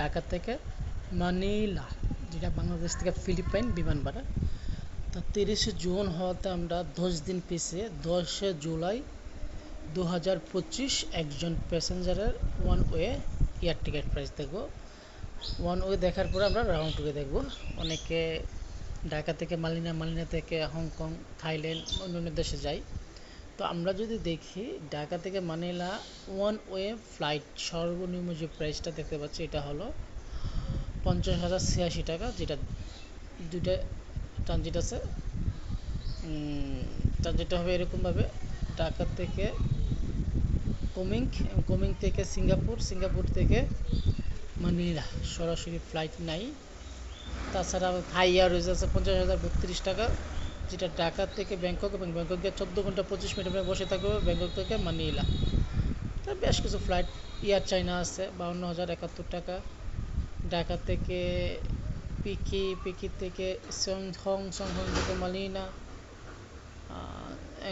ঢাকা থেকে মানিলা, যেটা বাংলাদেশ থেকে ফিলিপাইন বিমান ভাড়া। তা তিরিশে জুন হওয়াতে আমরা দশ দিন পিছিয়ে, দশে জুলাই দু হাজার পঁচিশ একজন প্যাসেঞ্জারের one way air ticket price দেখব। ওয়ান ওয়ে দেখার পরে আমরা রাউন্ড টুকে দেখব। অনেকে ঢাকা থেকে মালিনা মালিনা থেকে হংকং, থাইল্যান্ড, অন্যান্য দেশে যায় তো আমরা যদি দেখি, ঢাকা থেকে মানিলা ওয়ান ওয়ে ফ্লাইট সর্বনিম্ন যে প্রাইসটা দেখতে পাচ্ছি, এটা হলো পঞ্চাশ হাজার ছিয়াশি টাকা, যেটা দুইটা ট্রানজিট আছে। ট্রানজিটটা হবে এরকমভাবে, ঢাকা থেকে কোমিং কোমিং থেকে সিঙ্গাপুর সিঙ্গাপুর থেকে মানিলা, সরাসরি ফ্লাইট নাই। তাছাড়া থাই এয়ারওয়েজ আছে পঞ্চাশ হাজার বত্রিশ টাকা। যেটা ঢাকা থেকে ব্যাংকক এবং ব্যাংকক গিয়ে চোদ্দ ঘণ্টা পঁচিশ মিনিট বসে থাকব, ব্যাংকক থেকে মানিলা তা বেশ কিছু ফ্লাইট এয়ার চাইনা আছে, বাউন্ন হাজার একাত্তর টাকা। ঢাকা থেকে পিকি পিকি থেকে সংহং সংহং থেকে মালিনা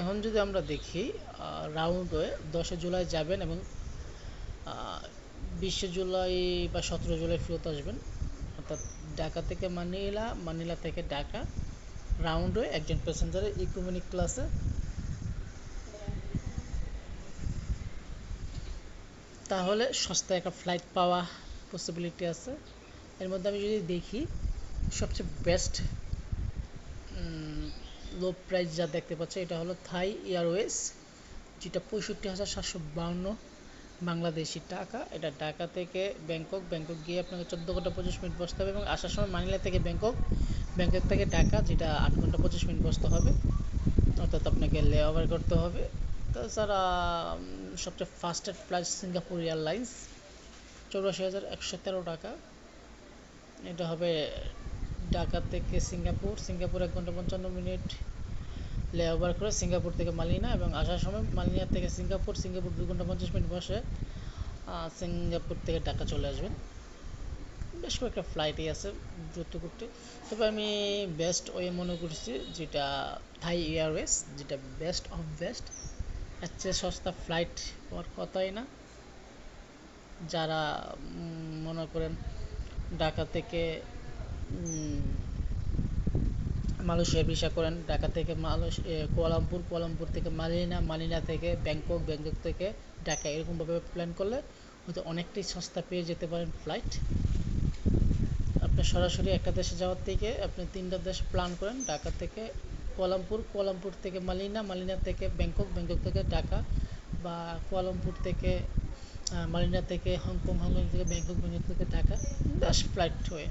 এখন যদি আমরা দেখি রাউন্ড হয়ে দশে জুলাই যাবেন এবং বিশে জুলাই বা সতেরো জুলাই ফেরত আসবেন। অর্থাৎ ঢাকা থেকে মানিলা মানিলা থেকে ঢাকা। রাউন্ড হয়ে একজন প্যাসেঞ্জারের ইকোনমিক ক্লাসে তাহলে সস্তায় একটা ফ্লাইট পাওয়া পসিবিলিটি আছে। এর মধ্যে আমি যদি দেখি, সবচেয়ে বেস্ট লো প্রাইস যা দেখতে পাচ্ছি, এটা হলো থাই এয়ারওয়েজ যেটা পঁয়ষট্টি হাজার সাতশো বাউন্ন বাংলাদেশি টাকা। এটা ঢাকা থেকে ব্যাংকক ব্যাংকক গিয়ে আপনাকে চোদ্দ ঘণ্টা পঁচিশ মিনিট বসতে হবে এবং আসার সময় মানিলা থেকে ব্যাংকক ব্যাংকক থেকে টাকা, যেটা আট ঘণ্টা পঁচিশ মিনিট বসতে হবে, অর্থাৎ আপনাকে লে ওভার করতে হবে। তাছাড়া সবচেয়ে ফাস্টেস্ট ফ্লাইট সিঙ্গাপুর এয়ারলাইন্স চৌরাশি হাজার একশো তেরো টাকা। এটা হবে ঢাকা থেকে সিঙ্গাপুর সিঙ্গাপুর এক ঘণ্টা পঞ্চান্ন মিনিট লেওভার করে সিঙ্গাপুর থেকে মালিনা এবং আসার সময় মালিনা থেকে সিঙ্গাপুর সিঙ্গাপুর দু ঘণ্টা পঞ্চাশ মিনিট বসে সিঙ্গাপুর থেকে ঢাকা চলে আসবেন। বেশ কয়েকটা ফ্লাইটই আছে দ্রুত করতে তবে আমি বেস্ট ওয়ে মনে করছি যেটা থাই এয়ারওয়েজ যেটা বেস্ট অফ বেস্ট এর চেয়ে সস্তা ফ্লাইট হওয়ার কথাই না। যারা মনে করেন ঢাকা থেকে মালয়েশিয়া ভিসা করেন, ঢাকা থেকে Malaysia Kuala Lumpur Kuala Lumpur থেকে মালিনা মালিনা থেকে ব্যাংকক ব্যাংকক থেকে ঢাকা, এরকমভাবে প্ল্যান করলে হয়তো অনেকটাই সস্তা পেয়ে যেতে পারেন ফ্লাইট আপনি সরাসরি একটা দেশে যাওয়ার থেকে আপনি তিনটা দেশ প্ল্যান করেন, ঢাকা থেকে কোয়ালামপুর কোয়ালামপুর থেকে মালিনা মালিনা থেকে ব্যাংকক ব্যাংকক থেকে ঢাকা বা কোয়ালামপুর থেকে মালিনা থেকে হংকং হংকং থেকে ব্যাংকক ব্যাংকক থেকে ঢাকা বেশ ফ্লাইট হয়ে।